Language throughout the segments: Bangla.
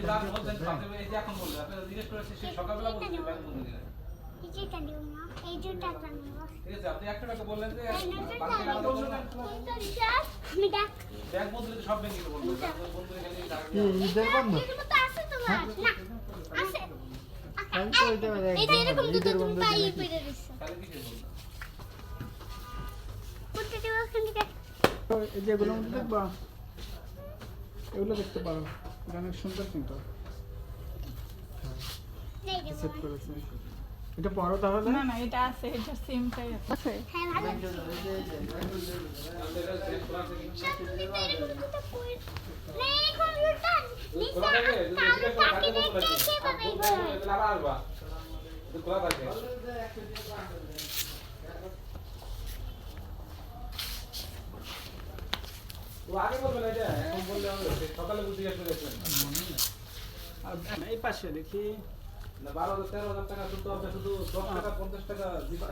আপনি যা বলছেন আপনি এই যে এখন বললেন আপনি জিজ্ঞেস করেছেন সেই সকালবেলা বলছেন ব্যাংক বন্ধ দিলেন এই যে টাকা দিব না এই যে টাকা নেব ঠিক আছে আপনি একটা টাকা বললেন যে এই না বাকি টাকা টাকা বললেন না। আমি ডাক ব্যাংক বন্ধ দিলে সব ব্যাংকে বলব ব্যাংক বন্ধ দিলে খালি টাকা কি ঈদের বন্ধ। এরকম তো আছে তোমার না আছে। আমি তো ওইটা বলে এই যে এরকম তো ঈদের তুমি বন্ধ পাই দিলে কি? পেরে দিছো তাহলে কিসের বললাম কোনটা দিব ওখান থেকে। তো এই যে এগুলো দেখবা এগুলো দেখতে পারো। অনেক সুন্দর কিন্তু। করেছে। এটা পরো তাহলে। না না এটা আছে এটা সিমটাই আছে। হ্যাঁ ভালো। সব তুমি তো এই পাশে দেখি। বারো হাজার তেরো হাজার টাকা শুধু আপনি শুধু দশ টাকা পঞ্চাশ টাকা দিতে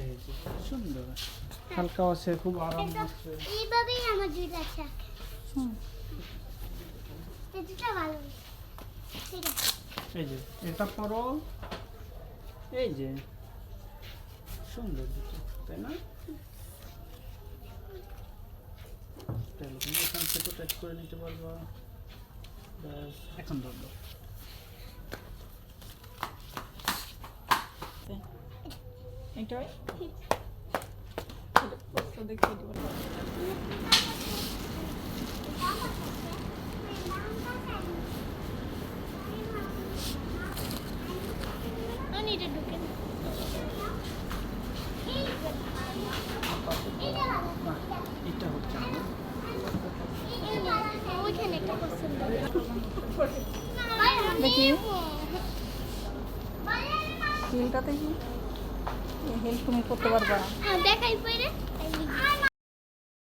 এই যে সুন্দর। হালকা আছে খুব আরাম আছে এইভাবেই আমার জুতা আছে এই জুতা ভালো। ঠিক আছে। এই যে এটা পরো। এই যে সুন্দর দুটো তাই না? তাহলে তুমি এখান থেকে টাচ করে নিতে পারবা। এখন ধরবো। এটাই তো দেখে দিব আমি এটা ঢুকে দিই। এই যে, এইটা ভালো। না এটা হচ্ছে না এই যে, ওইখানে একটা পছন্দ। দেখি। হিলটাতে কি হেল্প তুমি করতে পারবা দেখাই পরে